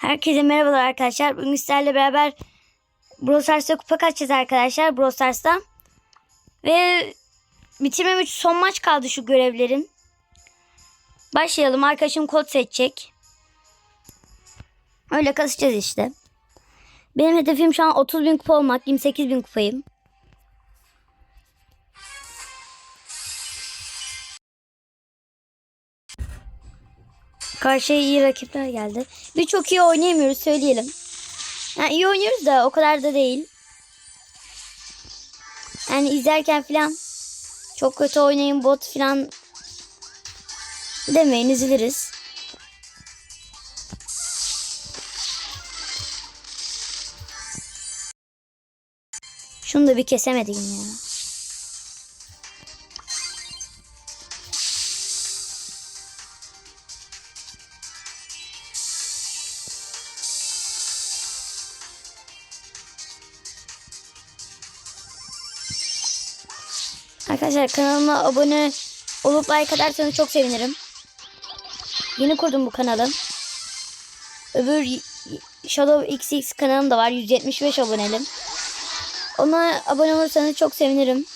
Herkese merhabalar arkadaşlar. Bugün sizlerle beraber Brawl Stars'ta kupa kaçacağız arkadaşlar. Brawl. Ve bitirmem için son maç kaldı şu görevlerin. Başlayalım. Arkadaşım kod seçecek. Öyle kasacağız işte. Benim hedefim şu an 30 bin kupa olmak. 28 bin kupayım. Karşıya iyi rakipler geldi. Biz çok iyi oynayamıyoruz söyleyelim. Yani iyi oynuyoruz da o kadar da değil. Yani izlerken falan çok kötü oynayın bot falan demeyin üzülürüz. Şunu da bir kesemedim ya. Arkadaşlar kanalıma abone olup like atarsanız çok sevinirim. Yeni kurdum bu kanalı. Öbür Shadow XX kanalım da var. 175 abonelim. Ona abone olursanız çok sevinirim.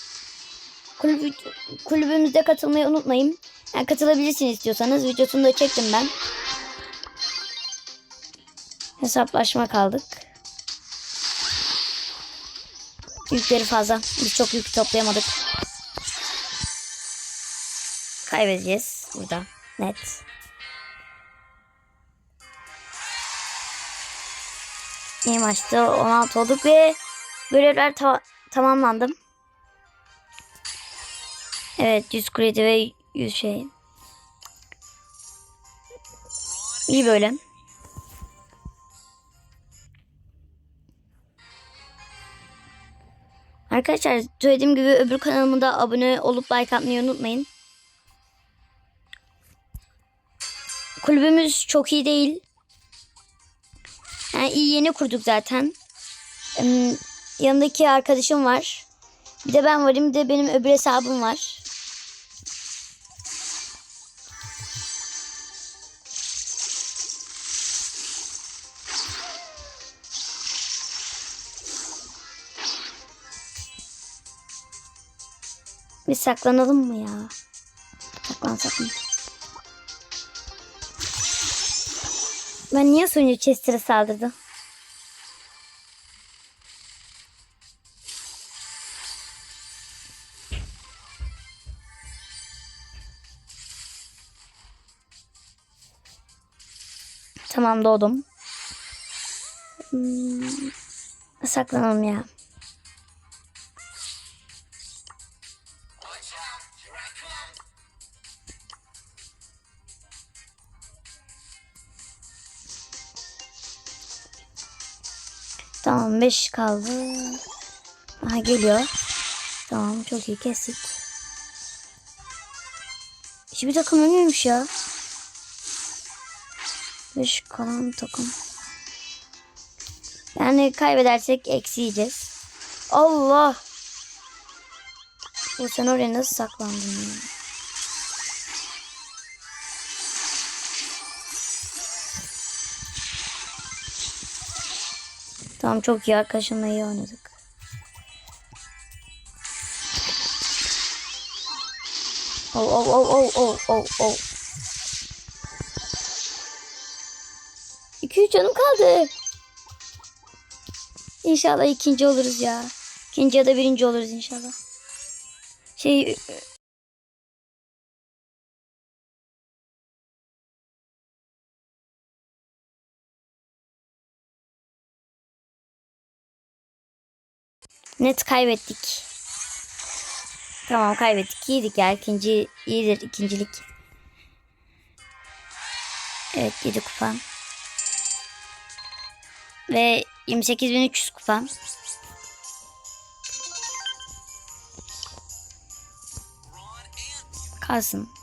Kulübü, kulübümüzde katılmayı unutmayın. Yani katılabilirsiniz istiyorsanız. Videosunu da çektim ben. Hesaplaşma kaldık. Yükleri fazla. Biz çok yük toplayamadık. Kaybedeceğiz burada. Net. İyi maçtı. 16 olduk ve görevler ta- tamamlandı. Evet 100 kredi ve 100 şey. İyi böyle. Arkadaşlar söylediğim gibi öbür kanalıma da abone olup like atmayı unutmayın. Kulübümüz çok iyi değil. Yani iyi yeni kurduk zaten. Yanındaki arkadaşım var. Bir de ben varım. Bir de benim öbür hesabım var. Bir saklanalım mı ya? Saklansak mı? Ben niye sunucu Chester'a saldırdım? Tamam doğdum. Hmm, saklanalım ya. 5 kaldı. Aha geliyor. Tamam çok iyi kestik. Hiçbir takım ölmemiş ya. 5 kalan takım. Yani kaybedersek eksi yiyeceğiz. Allah. Bu sen oraya nasıl saklandın ya? Tamam çok iyi arkadaşımla iyi oynadık. Oh oh oh oh oh oh oh. 200 canım kaldı. İnşallah ikinci oluruz ya. İkinci ya da birinci oluruz inşallah. Şey Net kaybettik. Tamam kaybettik. İyiydik ya. İkinci iyidir ikincilik. Evet 7 kupa. Ve 28.300 kupa. Kalsın.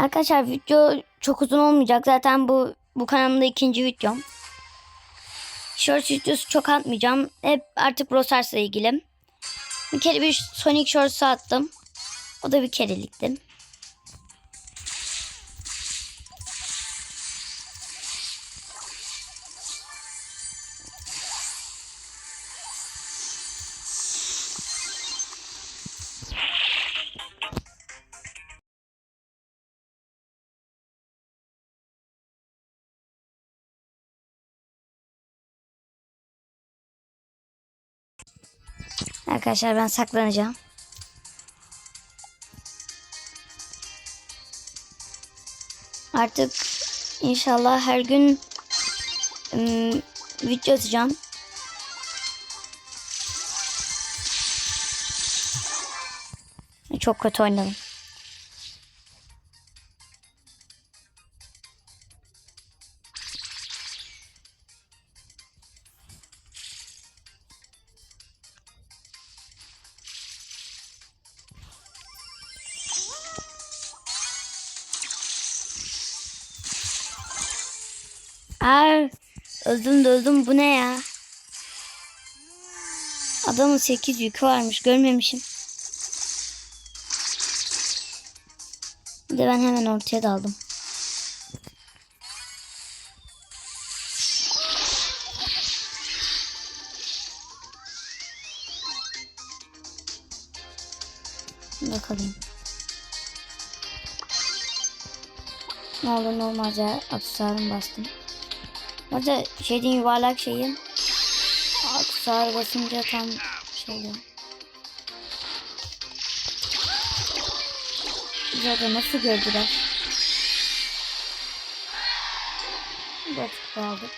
Arkadaşlar video çok uzun olmayacak. Zaten bu bu kanalımda ikinci videom. Shorts videosu çok atmayacağım. Hep artık Brawl Stars'la ilgili. Bir kere bir Sonic Shorts'u attım. O da bir kerelikti. Arkadaşlar ben saklanacağım. Artık inşallah her gün ım, video atacağım. Çok kötü oynadım. Ya? Adamın 8 yükü varmış görmemişim. Bir de ben hemen ortaya daldım. Bakalım. Ne olur ne olmaz ya. Aksesuarımı bastım. Orada şeyin yuvarlak şeyin aksesuar basınca tam şey. Biz orada nasıl gördüler? Dört kupa aldık.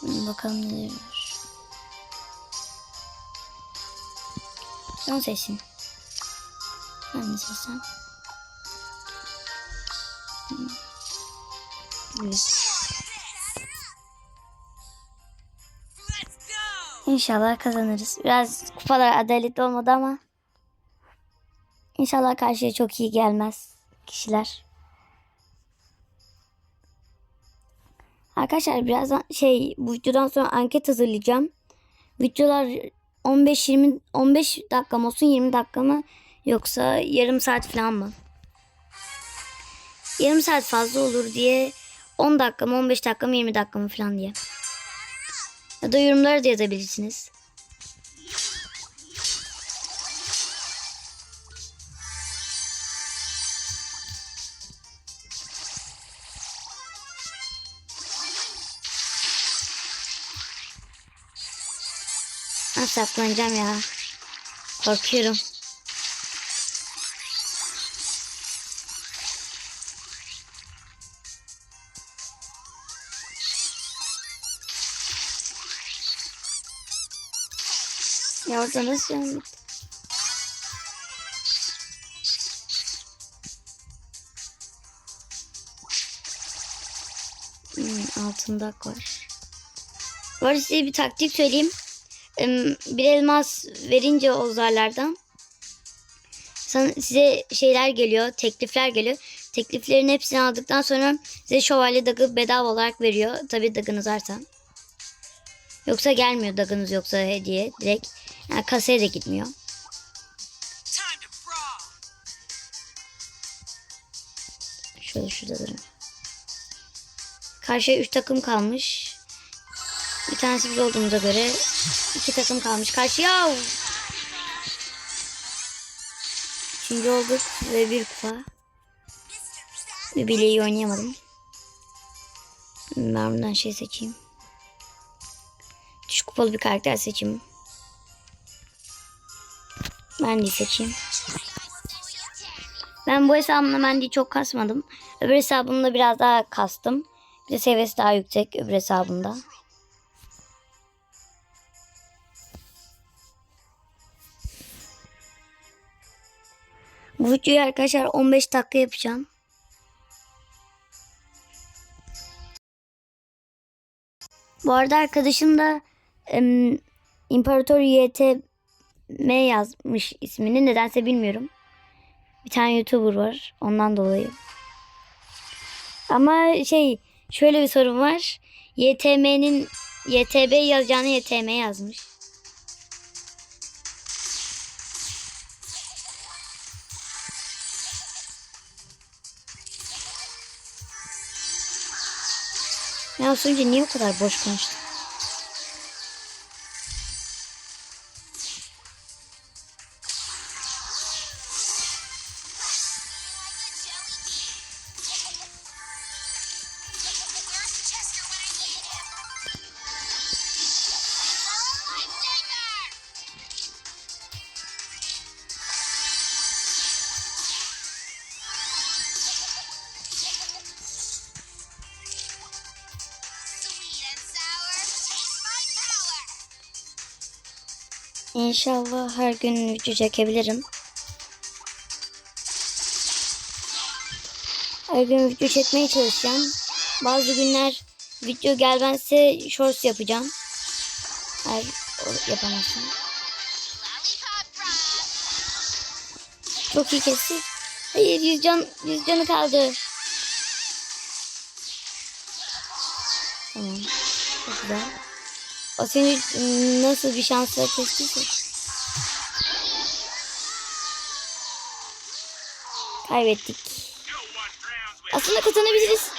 Hmm, Bakalım neler var. Son seçin. Ben de seçsem. İnşallah kazanırız. Biraz kupalar adaletli olmadı ama İnşallah karşıya çok iyi gelmez kişiler. Arkadaşlar birazdan şey bu videodan sonra anket hazırlayacağım. Videolar 15-20 15 dakika mı olsun 20 dakika mı yoksa yarım saat falan mı? Yarım saat fazla olur diye 10 dakika mı 15 dakika mı 20 dakika mı falan diye. Ya da yorumlara da yazabilirsiniz. Ben saklanacağım ya. Korkuyorum. Ya orada nasıl yandık? Hmm, altında var. Arada size bir taktik söyleyeyim. Bir elmas verince o zarlardan sana, size şeyler geliyor, teklifler geliyor. Tekliflerin hepsini aldıktan sonra size şövalye dagı bedava olarak veriyor. Tabii dagınız varsa. Yoksa gelmiyor dagınız yoksa hediye direkt. Yani kasaya da gitmiyor. Şöyle şurada durun. Karşıya 3 takım kalmış. Bir tanesi biz olduğumuza göre iki takım kalmış. Karşıya. Üçüncü olduk ve bir kupa. Bir bileği oynayamadım. Ben buradan şey seçeyim. Düşük kupalı bir karakter seçeyim. De seçeyim. Ben bu hesabımda Mendy'yi çok kasmadım. Öbür hesabımda biraz daha kastım. Bir de seviyesi daha yüksek öbür hesabımda. Bu videoyu arkadaşlar 15 dakika yapacağım. Bu arada arkadaşım da em, İmparator YT M yazmış ismini. Nedense bilmiyorum. Bir tane YouTuber var. Ondan dolayı. Ama şey şöyle bir sorun var. YTM'nin YTB yazacağını YTM yazmış. Ya az niye o kadar boş konuştum? İnşallah her gün video çekebilirim. Her gün video çekmeye çalışacağım. Bazı günler video gelmezse shorts yapacağım. O- yapamazsam. Çok iyi kestik. Hayır yüz can, yüz canı kaldı. Tamam. Çok güzel. O seni ım, nasıl bir şansla kestiyse. Kaybettik. Aslında kazanabiliriz.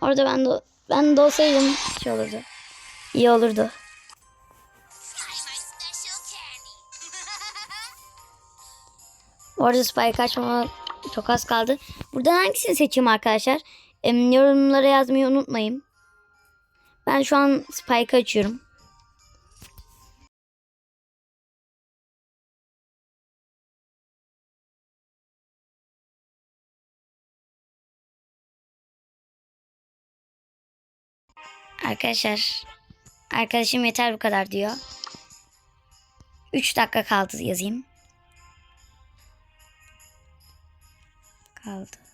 Orada ben de ben de olsaydım şey olurdu. İyi olurdu. Bu arada Spike açmama çok az kaldı. Buradan hangisini seçeyim arkadaşlar? Em, yorumlara yazmayı unutmayın. Ben şu an Spike açıyorum. Arkadaşlar arkadaşım yeter bu kadar diyor. 3 dakika kaldı yazayım. kaldı.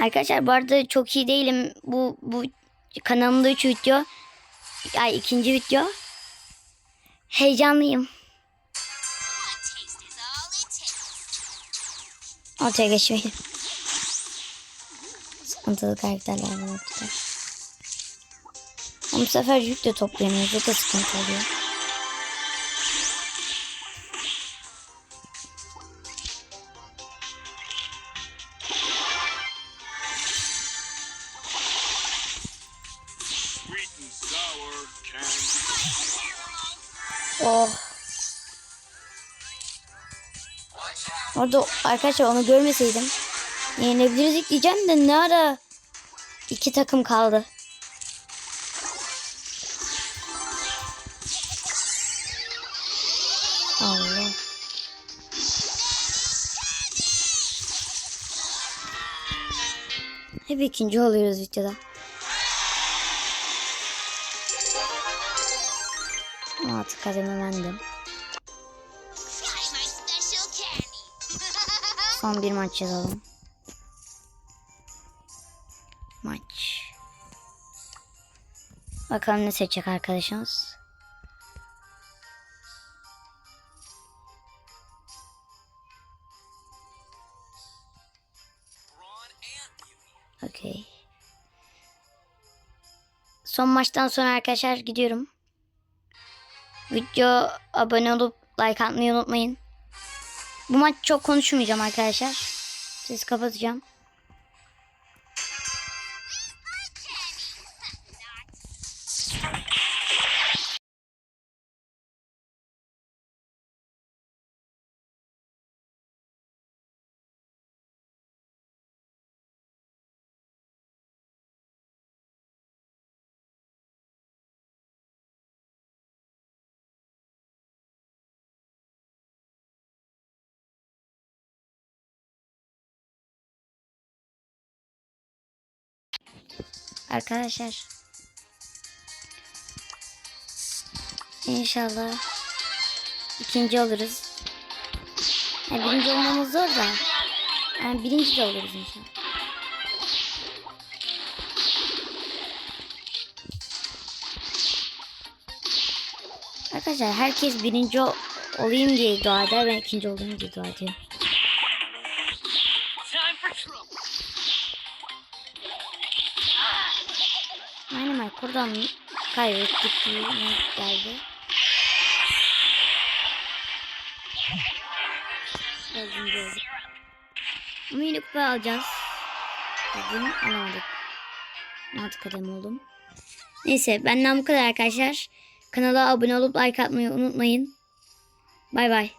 Arkadaşlar bu arada çok iyi değilim. Bu bu kanalımda 3 video. Ay ikinci video. Heyecanlıyım. Ortaya geçmeyelim. Sıkıntılı karakterler var ortada. Ama bu sefer yük de toplayamıyoruz. O da sıkıntı oluyor. Orada arkadaşlar onu görmeseydim yenebiliriz diyeceğim de ne ara iki takım kaldı. Allah. Hep ikinci oluyoruz videoda. Altı kademe. Son bir maç yazalım. Maç. Bakalım ne seçecek arkadaşımız. Okey. Son maçtan sonra arkadaşlar gidiyorum. Video abone olup like atmayı unutmayın. Bu maç çok konuşmayacağım arkadaşlar. Ses kapatacağım. Arkadaşlar. İnşallah ikinci oluruz. Yani birinci olmamız zor da. Yani birinci de oluruz inşallah. Arkadaşlar herkes birinci ol- olayım diye dua eder. Ben ikinci olayım diye dua ediyorum. Dynamite buradan kaybettik geldi. Dördüncü olduk. Ama yine kupa alacağız. Dedim alamadık. Altı kadem oldum. Neyse benden bu kadar arkadaşlar. Kanala abone olup like atmayı unutmayın. Bay bay.